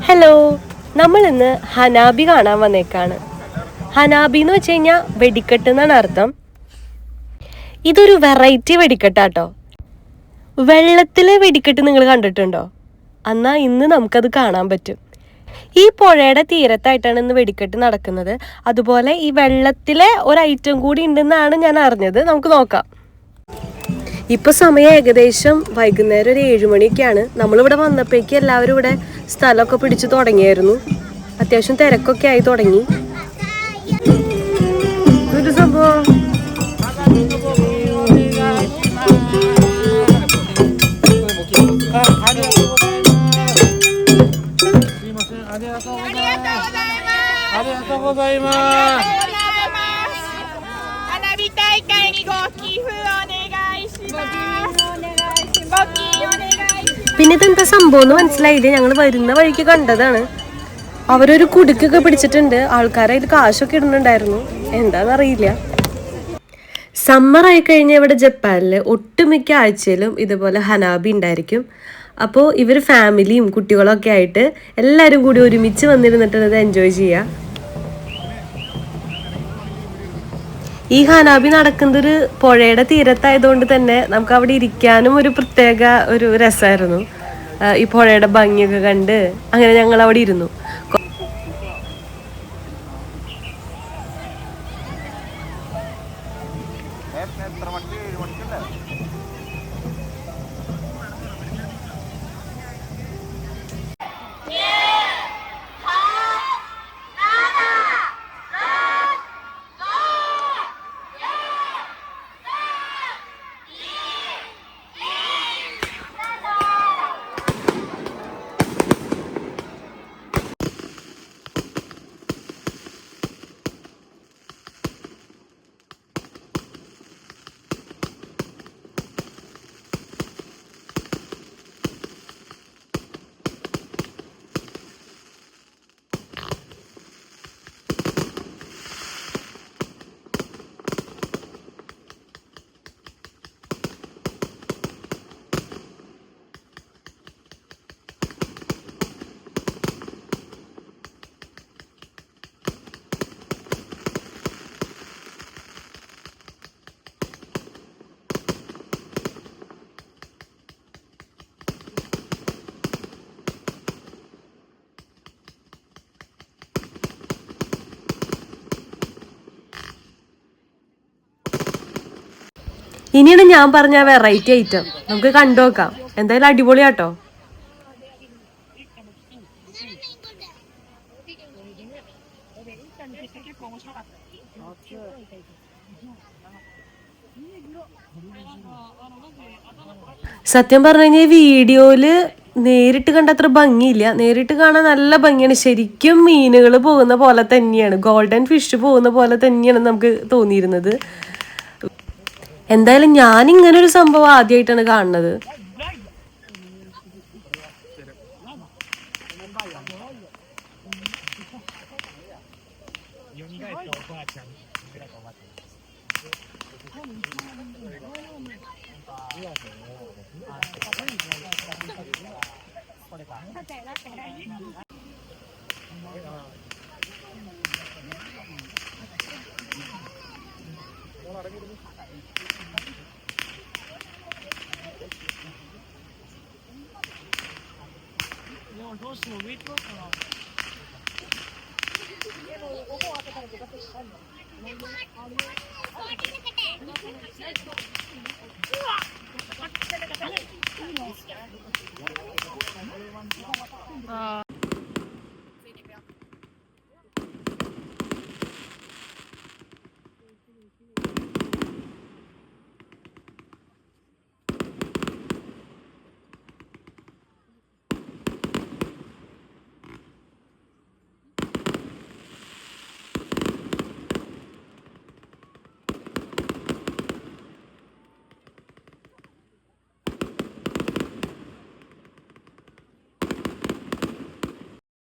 Hello നമ്മൾ ഇന്ന് ഹനാബി കാണാൻ വന്നേക്കാണ്. ഹനാബി എന്ന് വെച്ച് കഴിഞ്ഞാൽ വെടിക്കെട്ട് എന്നാണ് അർത്ഥം. ഇതൊരു വെറൈറ്റി വെടിക്കെട്ടാട്ടോ. വെള്ളത്തിലെ വെടിക്കെട്ട് നിങ്ങൾ കണ്ടിട്ടുണ്ടോ? എന്നാൽ ഇന്ന് നമുക്കത് കാണാൻ പറ്റും. ഈ പുഴയുടെ തീരത്തായിട്ടാണ് ഇന്ന് വെടിക്കെട്ട് നടക്കുന്നത്. അതുപോലെ ഈ വെള്ളത്തിലെ ഒരു ഐറ്റം കൂടി ഉണ്ടെന്നാണ് ഞാൻ അറിഞ്ഞത്. നമുക്ക് നോക്കാം. ഇപ്പൊ സമയം ഏകദേശം വൈകുന്നേരം ഒരു ഏഴുമണിയൊക്കെയാണ് നമ്മളിവിടെ വന്നപ്പോഴേക്ക് എല്ലാവരും ഇവിടെ സ്ഥലമൊക്കെ പിടിച്ചു തുടങ്ങിയായിരുന്നു. അത്യാവശ്യം തിരക്കൊക്കെ ആയി തുടങ്ങി. സംഭവം? പിന്നെ ഇതെന്താ സംഭവം എന്ന് മനസ്സിലായില്ല? ഞങ്ങൾ വരുന്ന വഴിക്ക് കണ്ടതാണ്. അവരൊരു കുടുക്കൊക്കെ പിടിച്ചിട്ടുണ്ട്. ആൾക്കാരെ അതിൽ കാശൊക്കെ ഇടുന്നുണ്ടായിരുന്നു. എന്താണെന്നറിയില്ല സമ്മർ ആയി ഇവിടെ ജപ്പാനിൽ ഒട്ടുമിക്ക ആഴ്ചയിലും ഇതുപോലെ ഹനാബി ഉണ്ടായിരിക്കും. അപ്പോൾ ഇവർ ഫാമിലിയും കുട്ടികളൊക്കെ ആയിട്ട് എല്ലാവരും കൂടി ഒരുമിച്ച് വന്നിരുന്നിട്ട് അത് എൻജോയ് ചെയ്യുക ഈ ഹനാബി നടക്കുന്നത് ഒരു പുഴയുടെ തീരത്തായതുകൊണ്ട് തന്നെ നമുക്ക് അവിടെ ഇരിക്കാനും ഒരു പ്രത്യേക ഒരു രസമായിരുന്നു. ഈ പുഴയുടെ ഭംഗിയൊക്കെ കണ്ട് അങ്ങനെ ഞങ്ങൾ അവിടെ ഇരുന്നു. ഇനിയാണ് ഞാൻ പറഞ്ഞ വെറൈറ്റി ഐറ്റം നമുക്ക് കണ്ടു നോക്കാം എന്തായാലും അടിപൊളിയാട്ടോ. സത്യം പറഞ്ഞു കഴിഞ്ഞാൽ വീഡിയോയിൽ നേരിട്ട് കണ്ട അത്ര ഭംഗിയില്ല. നേരിട്ട് കാണാൻ നല്ല ഭംഗിയാണ്. ശരിക്കും മീനുകൾ പോകുന്ന പോലെ തന്നെയാണ്. ഗോൾഡൻ ഫിഷ് പോകുന്ന പോലെ തന്നെയാണ് നമുക്ക് തോന്നിയിരുന്നത്. എന്തായാലും ഞാൻ ഇങ്ങനെ ഒരു സംഭവം ആദ്യമായിട്ടാണ് കാണുന്നത്. ഇറങ്ങിയിരുന്നു ああ。